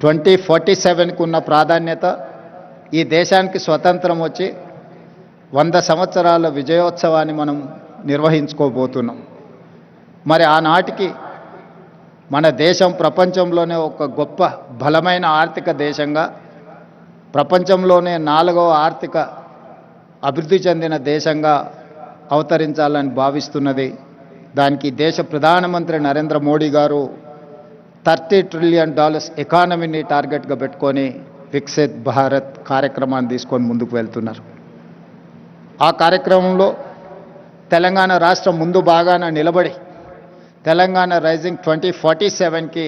Twenty forty సెవెన్కి ఉన్న ప్రాధాన్యత ఈ దేశానికి స్వతంత్రం వచ్చి వంద సంవత్సరాల విజయోత్సవాన్ని మనం నిర్వహించుకోబోతున్నాం. మరి ఆనాటికి మన దేశం ప్రపంచంలోనే ఒక గొప్ప బలమైన ఆర్థిక దేశంగా ప్రపంచంలోనే నాలుగవ ఆర్థిక అభివృద్ధి చెందిన దేశంగా అవతరించాలని భావిస్తున్నది దానికి దేశ ప్రధానమంత్రి నరేంద్ర మోడీ గారు థర్టీ ట్రిలియన్ డాలర్స్ ఎకానమీని టార్గెట్గా పెట్టుకొని వికసిత్ భారత్ కార్యక్రమాన్ని తీసుకొని ముందుకు వెళ్తున్నారు. ఆ కార్యక్రమంలో తెలంగాణ రాష్ట్రం ముందు బాగాన నిలబడి తెలంగాణ రైజింగ్ ట్వంటీ ఫార్టీ సెవెన్కి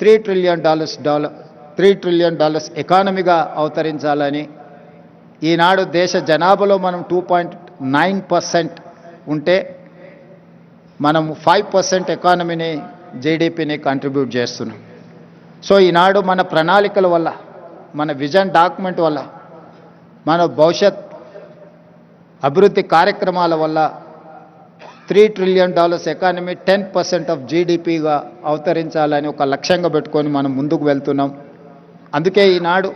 three trillion dollars dollar three trillion dollars ఎకానమీగా అవతరించాలని ఈనాడు దేశ జనాభాలో మనం టూ పాయింట్ నైన్ పర్సెంట్ ఉంటే మనం ఫైవ్ పర్సెంట్ ఎకానమీని జీడిపిని కంట్రిబ్యూట్ చేస్తున్నాం. సో ఈనాడు మన ప్రణాళికల వల్ల మన విజన్ డాక్యుమెంట్ వల్ల మన భవిష్యత్ అభివృద్ధి కార్యక్రమాల వల్ల three trillion dollars economy ten percent of జీడిపిగా అవతరించాలని ఒక లక్ష్యంగా పెట్టుకొని మనం ముందుకు వెళ్తున్నాం. అందుకే ఈనాడు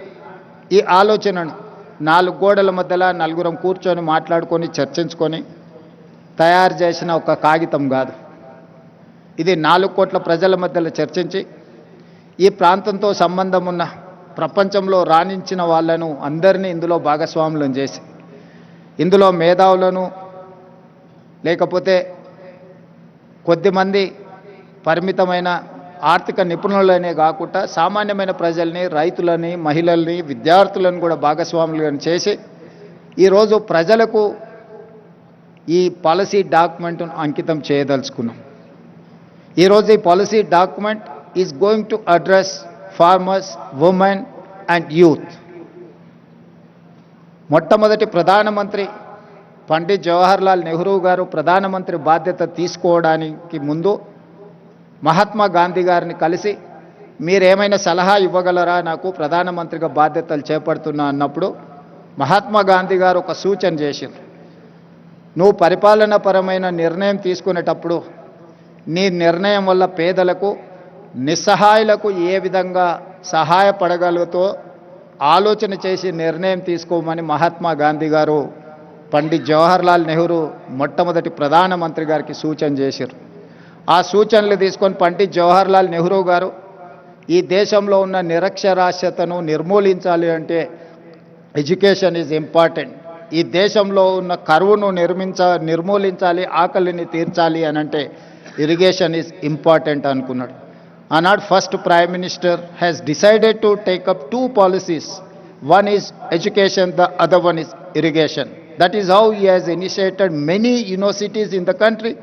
ఈ ఆలోచనను నాలుగు గోడల మధ్యలో నలుగురం కూర్చొని మాట్లాడుకొని చర్చించుకొని తయారు చేసిన ఒక కాగితం కాదు. ఇది నాలుగు కోట్ల ప్రజల మధ్యలో చర్చించి ఈ ప్రాంతంతో సంబంధం ఉన్న ప్రపంచంలో రాణించిన వాళ్ళను అందరినీ ఇందులో భాగస్వాములను చేసి ఇందులో మేధావులను లేకపోతే కొద్దిమంది పరిమితమైన ఆర్థిక నిపుణులనే కాకుండా సామాన్యమైన ప్రజల్ని రైతులని మహిళల్ని విద్యార్థులను కూడా భాగస్వాములను చేసి ఈరోజు ప్రజలకు ఈ పాలసీ డాక్యుమెంట్ను అంకితం చేయదలుచుకున్నాం. ఈరోజు ఈ policy document is going to address farmers women and youth మొట్టమొదటి ప్రధానమంత్రి పండిత్ జవహర్లాల్ నెహ్రూ గారు ప్రధానమంత్రి బాధ్యత తీసుకోవడానికి ముందు మహాత్మా గాంధీ గారిని కలిసి మీరేమైనా సలహా ఇవ్వగలరా? నాకు ప్రధానమంత్రిగా బాధ్యతలు చేపడుతున్నా అన్నప్పుడు మహాత్మా గాంధీ గారు ఒక సూచన చేసింది నువ్వు పరిపాలనపరమైన నిర్ణయం తీసుకునేటప్పుడు నీ నిర్ణయం వల్ల పేదలకు నిస్సహాయులకు ఏ విధంగా సహాయపడగలుగుతో ఆలోచన చేసి నిర్ణయం తీసుకోమని మహాత్మా గాంధీ గారు పండిత్ జవహర్లాల్ నెహ్రూ మొట్టమొదటి ప్రధానమంత్రి గారికి సూచన చేశారు. ఆ సూచనలు తీసుకొని పండిత్ జవహర్లాల్ నెహ్రూ గారు ఈ దేశంలో ఉన్న నిరక్షరాస్యతను నిర్మూలించాలి అంటే ఎడ్యుకేషన్ ఈజ్ ఇంపార్టెంట్ ఈ దేశంలో ఉన్న కరువును నిర్మించ నిర్మూలించాలి ఆకలిని తీర్చాలి అని అంటే ఇరిగేషన్ ఈజ్ ఇంపార్టెంట్ అనుకున్నాడు ఆనాడు first prime minister has decided to take up two policies one is education the other one is irrigation. That is how he has initiated many universities in the country